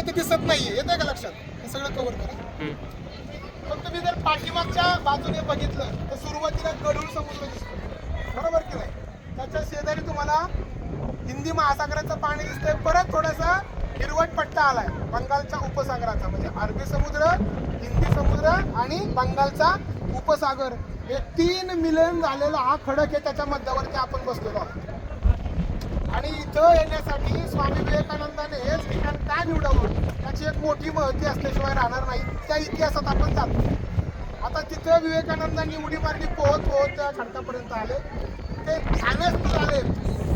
त्याच्यामुळे ते दिसत नाहीये. येतंय का लक्षात? हे सगळं कव्हर करा. पण तुम्ही जर पाठीमागच्या बाजूने बघितलं तर सुरुवातीला गडूळ समुद्र दिसतो बरोबर की नाही? त्याच्या शेजारी तुम्हाला हिंदी महासागराचं पाणी दिसतंय. परत थोडासा हिरवट पट्टा आलाय. बंगालच्या उपसागराचा म्हणजे अरबी समुद्र हिंदी समुद्र आणि बंगालचा उपसागर. हे तीन मिलन झालेला हा खडक आहे त्याच्या मध्यावरती आपण बसलेलो आहोत. आणि इथं येण्यासाठी स्वामी विवेकानंदाने हेच ठिकाण का निवडावं? त्याची एक मोठी महती असल्याशिवाय राहणार नाही. त्या इतिहासात आपण जातो. आता तिथं विवेकानंदांनी उडी मारली पोहत पोहत त्या खडकापर्यंत आले. ते ध्यानस्थ झाले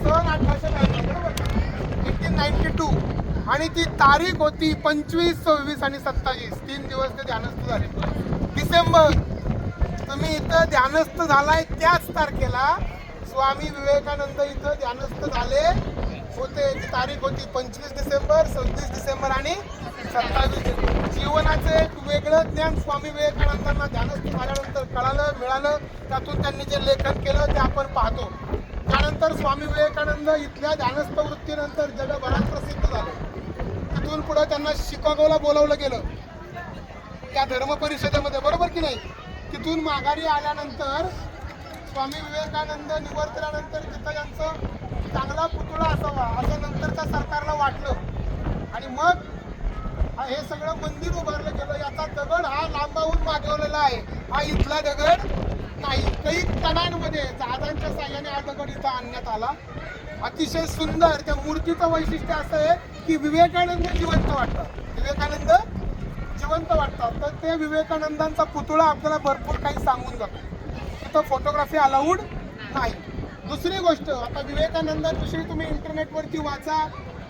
सन अठराशे बरोबर? Eighteen ninety two. आणि ती तारीख होती पंचवीस सव्वीस आणि सत्तावीस. तीन दिवस ते ध्यानस्थ झाले. डिसेंबर तुम्ही इथं ध्यानस्थ झालाय त्याच तारखेला स्वामी विवेकानंद इथं ध्यानस्थ झाले. होते तारीख होती पंचवीस डिसेंबर सव्वीस डिसेंबर आणि सत्तावीस जीवनाचं एक वेगळं ज्ञान स्वामी विवेकानंदांना ध्यानस्थ झाल्यानंतर कळालं मिळालं. त्यातून त्यांनी जे लेखन केलं ते आपण पाहतो. त्यानंतर स्वामी विवेकानंद इथल्या ध्यानस्थ वृत्तीनंतर जगभरात प्रसिद्ध झाले. तिथून पुढे त्यांना शिकागोला बोलावलं गेलं. त्या धर्म परिषदेमध्ये बरोबर की नाही? तिथून माघारी आल्यानंतर स्वामी विवेकानंद निवर्तल्यानंतर तिथं यांचं चांगला पुतळा असावा असं नंतरच्या सरकारला वाटलं. आणि मग हे सगळं मंदिर उभारलं गेलं. याचा दगड हा लांबाहून मागवलेला आहे. हा इथला दगड नाही. काही तणांमध्ये जहाजांच्या साह्याने हा दगड इथं आणण्यात आला. अतिशय सुंदर. त्या मूर्तीचं वैशिष्ट्य असं आहे की विवेकानंद जिवंत वाटतात. विवेकानंद जिवंत वाटतात. तर ते विवेकानंदांचा पुतळा आपल्याला भरपूर काही सांगून जातो तिथं फोटोग्राफी अलाउड नाही. दुसरी गोष्ट आता विवेकानंद विषयी तुम्ही इंटरनेटवरती वाचा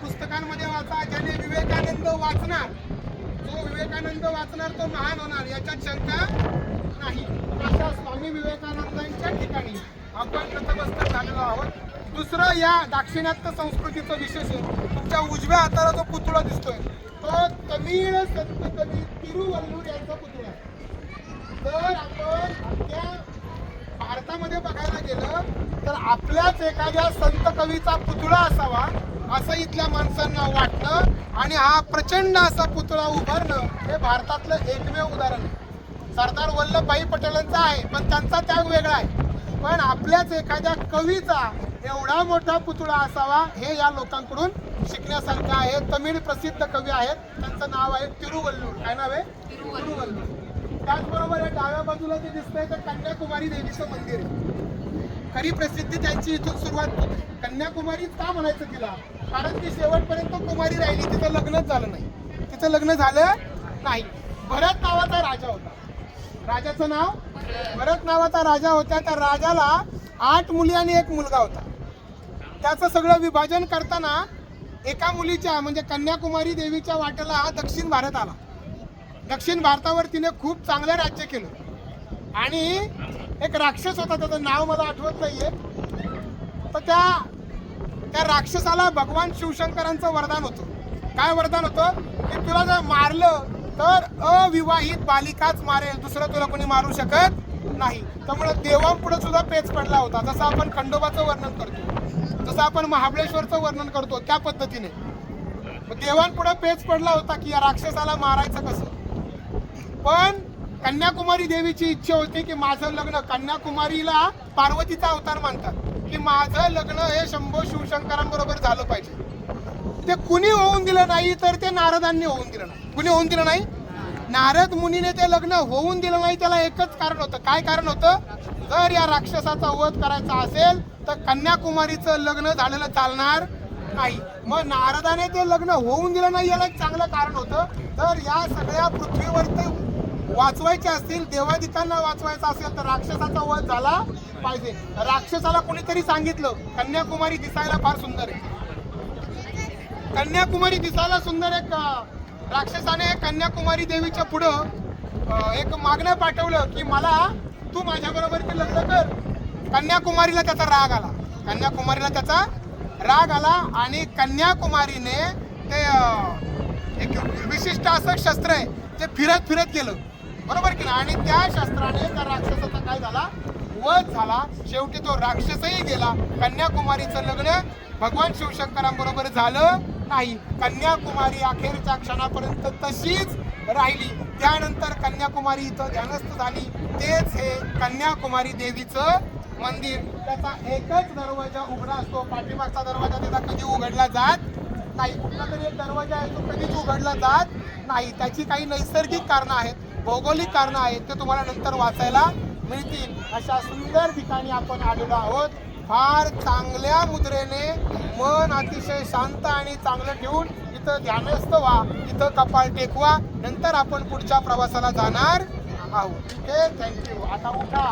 पुस्तकांमध्ये वाचा ज्याने विवेकानंद वाचणार जो विवेकानंद वाचणार तो महान होणार याच्यात शंका नाही. अशा स्वामी विवेकानंदांच्या ठिकाणी आपण नतमस्तक झालेलो आहोत. दुसरं या दाक्षिणात्य संस्कृतीचं विशेष आहे. तुमच्या उजव्या हाताला जो पुतळा दिसतोय तो तमिळ संत कवी तिरुवल्लूर यांचा पुतळा आहे. जर आपण त्या भारतामध्ये बघायला गेलं तर आपल्याच एखाद्या संत कवीचा पुतळा असावा असं इथल्या माणसांना वाटतं आणि हा प्रचंड असा पुतळा उभारणं हे भारतातलं एकमेव उदाहरण आहे. सरदार वल्लभभाई पटेलांचा आहे पण त्यांचा त्याग वेगळा आहे. पण आपल्याच एखाद्या कवीचा एवढा मोठा पुतळा असावा हे या लोकांकडून शिकण्यासारखं आहे. तमिळ प्रसिद्ध कवी आहेत त्यांचं नाव आहे तिरुवल्लूर. काय नाव आहे? तिरुवल्लूर. त्याचबरोबर आपल्याला डाव्या बाजूला जे दिसतंय तर कन्याकुमारी देवीचं मंदिर आहे. खरी प्रसिद्धी त्यांची इथून सुरुवात होते. कन्याकुमारीच का म्हणायचं तिला? कारण ती शेवटपर्यंत कुमारी राहिली तिचं लग्नच झालं नाही. तिचं लग्न झालं नाही. भरत नावाचा राजा होता. राजाचं नाव? भरत नावाचा राजा होता. त्या राजाला आठ मुली आणि एक मुलगा होता. त्याचं सगळं विभाजन करताना एका मुलीच्या म्हणजे कन्याकुमारी देवीच्या वाट्याला दक्षिण भारत आला. दक्षिण भारतावर तिने खूप चांगलं राज्य केलं. आणि एक राक्षस होता त्याचं नाव मला आठवत नाहीये. तर त्या त्या राक्षसाला भगवान शिवशंकरांचं वरदान होतं. काय वरदान होतं? की तुला जर मारलं तर अविवाहित बालिकाच मारेल. दुसरं तुला कोणी मारू शकत नाही. त्यामुळे देवांपुढे सुद्धा पेच पडला होता. जसं आपण खंडोबाचं वर्णन करतो जसं आपण महाबळेश्वरचं वर्णन करतो त्या पद्धतीने. देवांपुढे पेच पडला होता की या राक्षसाला मारायचं कसं? पण कन्याकुमारी देवीची इच्छा होती की माझं लग्न कन्याकुमारीला पार्वतीचा अवतार मानतात. की माझं लग्न हे शंभो शिवशंकरांबरोबर झालं पाहिजे. ते कुणी होऊन दिलं नाही तर ते नारदांनी होऊन दिलं नाही. कुणी होऊन दिलं नाही? नारद मुनीने ते लग्न होऊन दिलं नाही त्याला एकच कारण होतं. काय कारण होतं? जर या राक्षसाचा वध करायचा असेल तर कन्याकुमारीचं लग्न झालेलं चालणार नाही मग नारदाने ते लग्न होऊन दिलं नाही याला एक चांगलं कारण होतं. तर या सगळ्या पृथ्वीवर ते वाचवायचे असतील देवाधिकांना वाचवायचं असेल तर राक्षसाचा वध झाला पाहिजे. राक्षसाला कोणीतरी सांगितलं कन्याकुमारी दिसायला फार सुंदर आहे. कन्याकुमारी दिसायला सुंदर एक राक्षसाने कन्याकुमारी देवीच्या पुढं एक मागणं पाठवलं की मला तू माझ्याबरोबर ते लग्न कर. कन्याकुमारीला त्याचा राग आला. कन्याकुमारीला त्याचा राग आला आणि कन्याकुमारीने ते एक विशिष्ट असं शस्त्र आहे ते फिरत फिरत गेलं. बरोबर की आणि त्या शस्त्राने त्या राक्षसाचा काय झाला? वध झाला. शेवटी तो राक्षसही गेला. कन्याकुमारीचं लग्न भगवान शिवशंकरांबरोबर झालं नाही. कन्याकुमारी अखेरच्या क्षणापर्यंत तशीच राहिली. त्यानंतर कन्याकुमारी इथं ध्यानस्थ झाली. तेच हे कन्याकुमारी देवीचं मंदिर. त्याचा एकच दरवाजा उघडा असतो. पाठीमागचा दरवाजा त्याचा कधी उघडला जात नाही. कुठला तरी एक दरवाजा आहे तो कधीच उघडला जात नाही. त्याची काही नैसर्गिक कारणं आहेत भौगोलिक कारणं आहेत ते तुम्हाला नंतर वाचायला मिळतील. अशा सुंदर ठिकाणी आपण आलेलो आहोत. फार चांगल्या मुद्रेने मन अतिशय शांत आणि चांगलं ठेवून इथं ध्यानस्थ व्हा. इथं कपाळ टेकवा. नंतर आपण पुढच्या प्रवासाला जाणार आहोत. ठीक आहे? थँक्यू आता उठा.